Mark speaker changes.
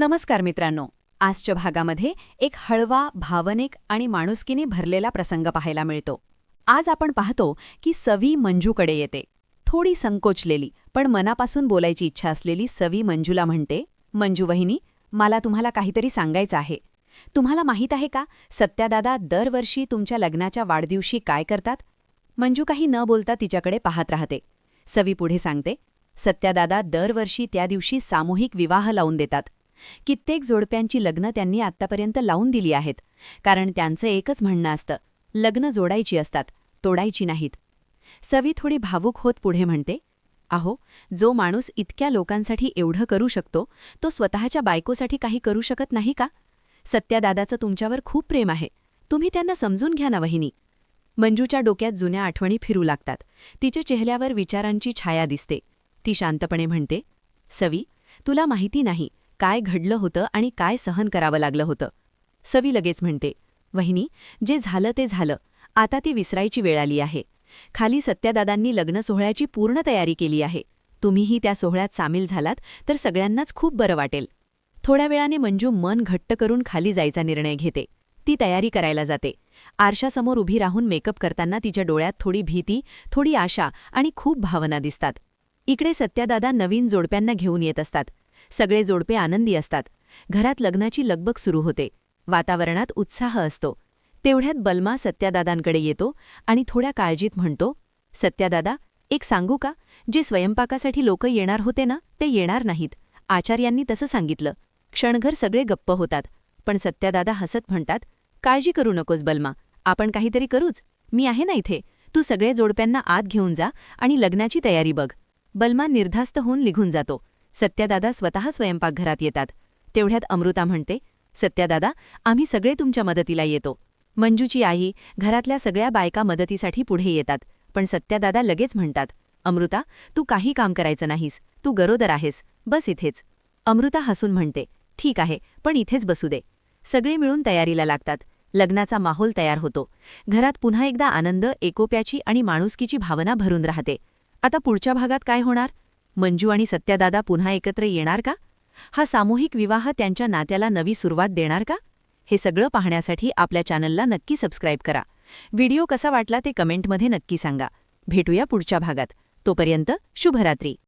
Speaker 1: नमस्कार मित्रांनो. आजच्या भागामध्ये एक हळवा भावनिक आणि माणुसकीने भरलेला प्रसंग पाहायला मिळतो. आज आपण पाहतो की सवी मंजूकडे येते. थोडी संकोचलेली पण मनापासून बोलायची इच्छा असलेली सवी मंजूला म्हणते मंजू वहिनी मला तुम्हाला काहीतरी सांगायचं आहे. तुम्हाला माहीत आहे का सत्यादादा दरवर्षी तुमच्या लग्नाच्या वाढदिवशी काय करतात? मंजू काही न बोलता तिच्याकडे पाहत राहते. सवी पुढे सांगते सत्यादादा दरवर्षी त्या दिवशी सामूहिक विवाह लावून देतात. कित्येक जोडप्यांची लग्न त्यांनी आत्तापर्यंत लावून दिली आहेत. कारण त्यांचं एकच म्हणणं असतं लग्न जोडायची असतात तोडायची नाहीत. सवी थोडी भावूक होत पुढे म्हणते आहो जो माणूस इतक्या लोकांसाठी एवढं करू शकतो तो स्वतःच्या बायकोसाठी काही करू शकत नाही का? सत्यादादाचं तुमच्यावर खूप प्रेम आहे. तुम्ही त्यांना समजून घ्या ना वहिनी. मंजूच्या डोक्यात जुन्या आठवणी फिरू लागतात. तिच्या चेहऱ्यावर विचारांची छाया दिसते. ती शांतपणे म्हणते सवी तुला माहिती नाही काय घडलं होतं आणि काय सहन करावं लागलं होतं. सवी लगेच म्हणते वहिनी जे झालं ते झालं. आता ती विसरायची वेळ आली आहे. खाली सत्यादादांनी लग्न सोहळ्याची पूर्ण तयारी केली आहे. तुम्हीही त्या सोहळ्यात सामील झालात तर सगळ्यांनाच खूप बरं वाटेल. थोड्या वेळाने मंजू मन घट्ट करून खाली जायचा निर्णय घेते. ती तयारी करायला जाते. आरशासमोर उभी राहून मेकअप करताना तिच्या डोळ्यात थोडी भीती थोडी आशा आणि खूप भावना दिसतात. इकडे सत्यादादा नवीन जोडप्यांना घेऊन येत असतात. सगळे जोडपे आनंदी असतात. घरात लग्नाची लगबग सुरू होते. वातावरणात उत्साह असतो. तेवढ्यात बलमा सत्यादादांकडे येतो आणि थोड्या काळजीत म्हणतो सत्यादादा एक सांगू का? जे स्वयंपाकासाठी लोक येणार होते ना ते येणार नाहीत. आचार्यांनी तसं सांगितलं. क्षणघर सगळे गप्प होतात. पण सत्यादादा हसत म्हणतात काळजी करू नकोस बलमा. आपण काहीतरी करूच. मी आहे ना इथे. तू सगळे जोडप्यांना आत घेऊन जा आणि लग्नाची तयारी बघ. बलमा निर्धास्त होऊन निघून जातो. सत्यादादा स्वतः स्वयंपाकघरात येतात. तेवढ्यात अमृता म्हणते सत्यादादा आम्ही सगळे तुमच्या मदतीला येतो. मंजूची आई घरातल्या सगळ्या बायका मदतीसाठी पुढे येतात पण सत्यादादा लगेच म्हणतात अमृता तू काही काम करायचं नाहीस तू गरोदर आहेस बस इथेच. अमृता हसून म्हणते ठीक आहे पण इथेच बसू दे. सगळे मिळून तयारीला लागतात. लग्नाचा माहोल तयार होतो. घरात पुन्हा एकदा आनंद एकोप्याची आणि माणुसकीची भावना भरून राहते. आता पुढच्या भागात काय होणार? मंजू आणि सत्यादादा पुन्हा एकत्र येणार का? हा सामूहिक विवाह त्यांच्या नात्याला नवी सुरुवात देणार का? हे सगळं पाहण्यासाठी आपल्या चॅनलला नक्की सबस्क्राईब करा. व्हिडिओ कसा वाटला ते कमेंटमध्ये नक्की सांगा. भेटूया पुढच्या भागात. तोपर्यंत शुभरात्री.